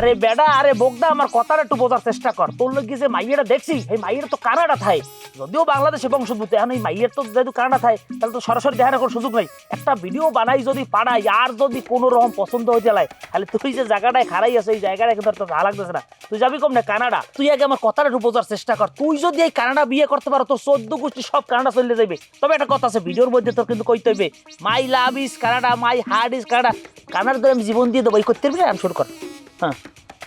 আরে বেডা, আরে বোগদা, আমার কথাটা একটু বোঝার চেষ্টা কর। তোর লোক যে মাইয়েটা দেখছি, এই মাইয়ের তো কানাডা থাই যদিও বাংলাদেশে বংশোদ্ভূত, এখন এই মাইয়ের তো যেহেতু কানাডা থাই তাহলে তো সরাসরি দেখার কোনো সুযোগ নাই। একটা ভিডিও বানাই যদি পাড়াই আর যদি কোনো রকম পছন্দ হয়ে যায়, তাহলে তুই যে জায়গাটায় খারাই আছে এই জায়গাটা কিন্তু তোর ভালো লাগতেছে না। তুই যাবি কম না, কানাডা? তুই আগে আমার কথাটা একটু বোঝার চেষ্টা কর। তুই যদি এই কানাডা বিয়ে করতে পারো, তোর চোদ্দ গোষ্ঠী সব কানাডা চলে যাবে তবে একটা কথা আছে, ভিডিওর মধ্যে তোর কিন্তু কইতে হইবে my love is Canada my heart is Canada Canada তো আমি জীবন দিয়ে দেবো, এই করতে পারবি না? শুরু কর। হ্যাঁ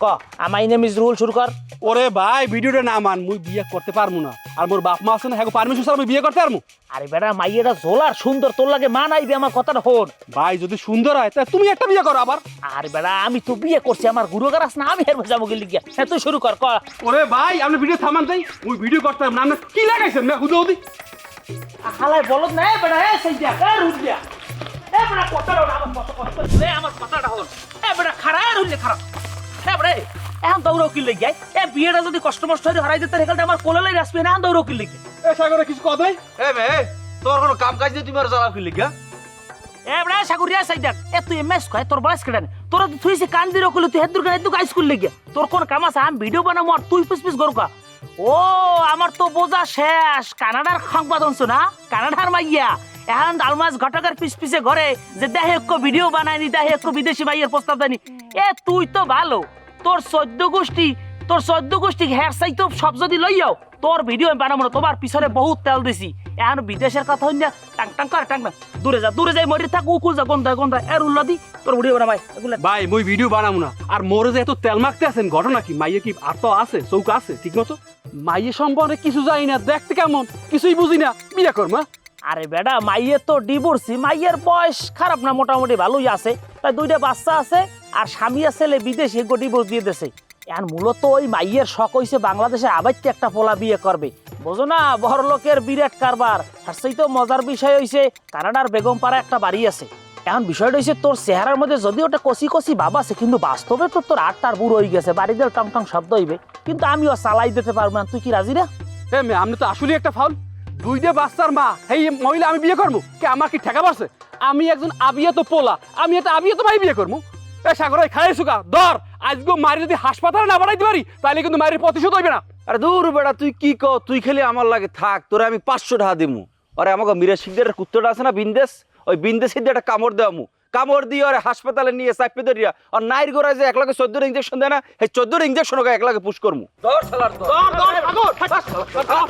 ক মাই নেম ইজ রুল শুরু কর। ওরে ভাই ভিডিওটা না মান মুই বিয়ে করতে পারমু না। আর মোর বাপ মা আছে না হ্যাঁ পারমিশন ছাড়া আমি বিয়ে করতে পারমু? আরে বেটা মাইয়েরা জোলার সুন্দর তোর লাগে মা নাইবে আমার কথাটা হন ভাই যদি সুন্দর হয় তা তুমি একটা বিয়ে করো আবার। আরে বেটা আমি তো বিয়ে করছি আমার গুরু গাছ না আমি হেরবে যাব গেলি গিয়া হ্যাঁ তুই শুরু কর ক। ওরে ভাই আপনি ভিডিও থামান যাই মুই ভিডিও করতে পারব না আপনি কি লাগাইছেন না হুদো হুদি? হালাই বলত না বেটা এ সেই দিয়া এ রুল দিয়া এ বেটা কথাটা আমার কষ্ট এ আমার কথাটা হন এ বেটা খারা এ খারাপ এ বেটা এ, এখন দৌড়াও কি লেগে এ বিয়েটা যদি কষ্ট মষ্ট হয়ে হারাই দিতে রেখালটা আমার কোলে লাই আসবে না এখন দৌড়াও কি লেগে এ সাগরে কিছু কদ? এ মে তোর কোনো কাম কাজ নেই তুমি আর জ্বালা ফিরলি গা এ বেটা সাগুরিয়া সাই এ তুই এমএস কয় তোর বয়স কেডানে তোর তো তুই সে কান দিরো কইলি তুই হেদুর কান হেদুর গাইস করলি গে তোর কোন কাম আছে আমি ভিডিও বানাবো আর তুই পিস পিস গরুকা ও আমার তো বোঝা শেষ। কানাডার সংবাদ শুনছো না? কানাডার মাইয়া। এখন আলমাস ঘটকের পিস পিছে ঘরে যে দেহে এক ভিডিও বানায়নি দেহে এক বিদেশি মাইয়ের প্রস্তাব দেয়নি। এ তুই তো ভালো। তোর চোদ্দ গোষ্ঠী তোর চোদ্দ গোষ্ঠী হেয়ার সাই তো সব যদি লইয়াও তোর ভিডিও আমি বানাবো না তোমার পিছনে বহুত তেল দিছি। এখন বিদেশের কথা হইনা টাং টাং কর টাং টাং। দূরে যা দূরে যাই মরি থাক উকুল যা গন্ধ গন্ধ এর উল্লাদি তোর ভিডিও বানাবাই এগুলা ভাই মুই ভিডিও বানাবো না। আর মোরে যে এত তেল মাখতে আছেন ঘটনা কি? মাইয়ে কি আর তো আছে চৌক আছে ঠিক মতো? মাইয়ে সম্পর্কে কিছু জানি না দেখতে কেমন? কিছুই বুঝি না বিয়ে করমা আরে বেডা মাইয়ের তো ডিভোর্সি মাইয়ের বয়স খারাপ না মোটামুটি ভালোই আছে। তাই দুইটা বাচ্চা আছে আর স্বামী ছেলে বিদেশে গো ডিভোর্স দিয়ে দিছে। এখন মূলত ওই মাইয়ের শখ হইছে বাংলাদেশে আবাইতে একটা পোলা বিয়ে করবে। বোঝো না বড় লোকের বিরাট কারবার। আর সেই তো মজার বিষয় হইছে, কানাডার বেগম পাড়া একটা বাড়ি আছে। এখন বিষয়টা হইছে, তোর চেহারার মধ্যে যদি ওটা কষি কষি ভাব আছে, কিন্তু বাস্তবে তো তোর আটটার বুড়ো হয়ে গেছে বাড়ি দিয়ে টং টং শব্দ হইবে। কিন্তু আমিও চালাই দিতে পারব না, তুই কি রাজি মে, আপনি তো আসলে একটা ফাউল। দুইটা বাচ্চার মা এই মহিলা আমি বিয়ে করব, কে আমার কি ঠেকা পারছে আমি একজন আবিয়া তো পোলা, আমি একটা আবিয়া তো ভাই বিয়ে করব। এ সাগরে খাই সুকা ধর। আজকে মারি যদি হাসপাতালে না বাড়াইতে পারি তাহলে কিন্তু মায়ের প্রতিশোধ হইবে না। আরে দূর বেটা তুই কি ক? তুই খেলি আমার লাগে থাক তোরে আমি পাঁচশো টাকা দিমু। আরে আমাকে মিরা সিংদের কুত্তটা আছে না বিন্দেশ? ওই বিন্দেশে একটা কামড় দেওয়ামু কামড় দিয়ে ওরে হাসপাতালে নিয়ে চাপে ধরিয়া আর নাইর গোড়ায় যে এক লাখে চোদ্দোর ইঞ্জেকশন দেয় না সেই চোদ্দোর ইঞ্জেকশন ওকে এক লাখে পুশ করমু। শালার ধর।